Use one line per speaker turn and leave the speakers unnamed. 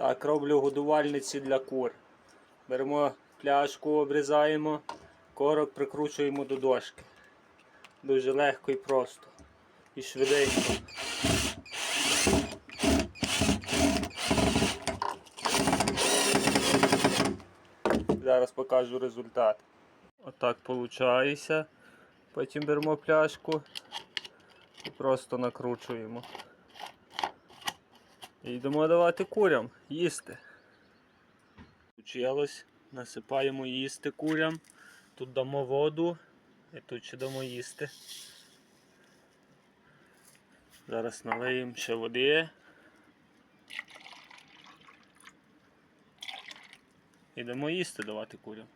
Так, роблю годувальниці для кур. Беремо пляшку, обрізаємо, корок прикручуємо до дошки. Дуже легко і просто. І швиденько. Зараз покажу результат. Отак виходить. Потім беремо пляшку і просто накручуємо. І йдемо давати курям їсти. Училось, насипаємо їсти курям. Тут дамо воду і тут ще дамо їсти. Зараз налиємо ще води. І дамо їсти давати курям.